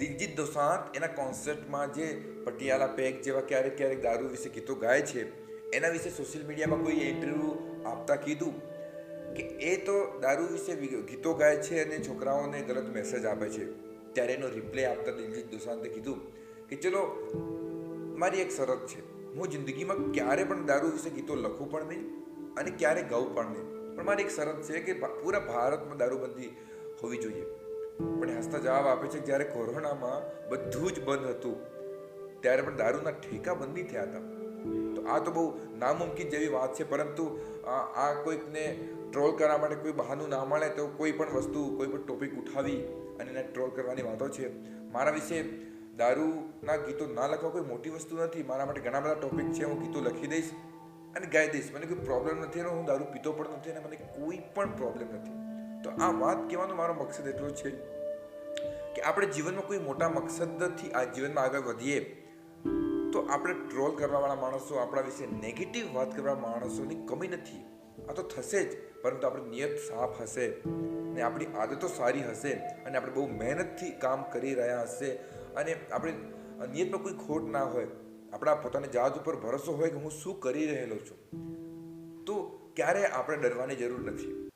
દિલજીત દોસાંત એના કોન્સર્ટમાં જે પટિયાલા પેક જેવા ક્યારેક ક્યારેક દારૂ વિશે ગીતો ગાય છે, એના વિશે સોશિયલ મીડિયામાં કોઈ ઇન્ટરવ્યૂ આપતા કીધું કે એ તો દારૂ વિશે ગીતો ગાય છે અને છોકરાઓને ગલત મેસેજ આપે છે. ત્યારે એનો રિપ્લે આપતા દિલજીત દોસાંતે કીધું કે ચલો, મારી એક શરત છે. હું જિંદગીમાં ક્યારે પણ દારૂ વિશે ગીતો લખું પણ નહીં અને ક્યારે ગાઉં પણ નહીં. પણ મારી એક શરત છે કે પૂરા ભારતમાં દારૂબંધી હોવી જોઈએ. પણ હસતા જવાબ આપે છે જ્યારે કોરોનામાં બધું જ બંધ હતું, ત્યારે પણ દારૂના ઠેકા બંધી થયા હતા. તો આ તો બહુ નામુમકિન જેવી વાત છે, પરંતુ આ કોઈકને ટ્રોલ કરવા માટે કોઈ બહાનું ના મળે તો કોઈ પણ વસ્તુ, કોઈ પણ ટોપિક ઉઠાવી અને એને ટ્રોલ કરવાની વાતો છે. મારા વિશે દારૂના ગીતો ના લખવા કોઈ મોટી વસ્તુ નથી. મારા માટે ઘણા બધા ટોપિક છે, હું ગીતો લખી દઈશ અને ગાઈ દઈશ. મને કોઈ પ્રોબ્લેમ નથી, અને હું દારૂ પીતો પણ નથી અને મને કોઈ પણ પ્રોબ્લેમ નથી. તો આ વાત કહેવાનો મારો મકસદ એટલો છે કે આપણે જીવનમાં કોઈ મોટા મકસદથી આ જીવનમાં આગળ વધીએ, તો આપણે ટ્રોલ કરવાવાળા માણસો, આપણા વિશે નેગેટિવ વાત કરવા માણસોની કમી નથી. આ તો થશે જ, પરંતુ આપણી નિયત સાફ હશે ને આપણી આદતો સારી હશે અને આપણે બહુ મહેનતથી કામ કરી રહ્યા હશે અને આપણે નિયતમાં કોઈ ખોટ ના હોય, આપણા પોતાની જાત ઉપર ભરોસો હોય કે હું શું કરી રહેલો છું, તો ક્યારે આપણે ડરવાની જરૂર નથી.